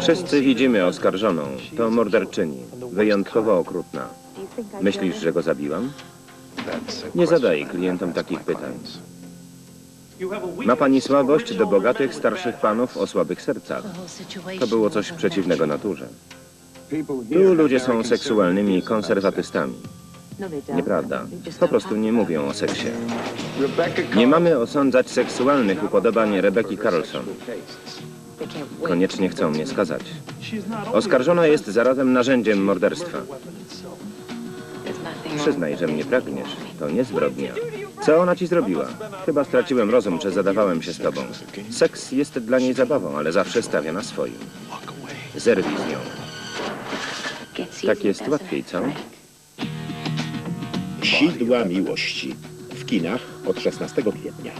Wszyscy widzimy oskarżoną. To morderczyni. Wyjątkowo okrutna. Myślisz, że go zabiłam? Nie zadaję klientom takich pytań. Ma pani słabość do bogatych, starszych panów o słabych sercach. To było coś przeciwnego naturze. Tu ludzie są seksualnymi konserwatystami. Nieprawda. Po prostu nie mówią o seksie. Nie mamy osądzać seksualnych upodobań Rebeki Carlson. Koniecznie chcą mnie skazać. Oskarżona jest zarazem narzędziem morderstwa. Przyznaj, że mnie pragniesz. To nie zbrodnia. Co ona ci zrobiła? Chyba straciłem rozum, że zadawałem się z tobą. Seks jest dla niej zabawą, ale zawsze stawia na swoim. Zerwij z nią. Tak jest łatwiej, co? Sidła miłości. W kinach od 16 kwietnia.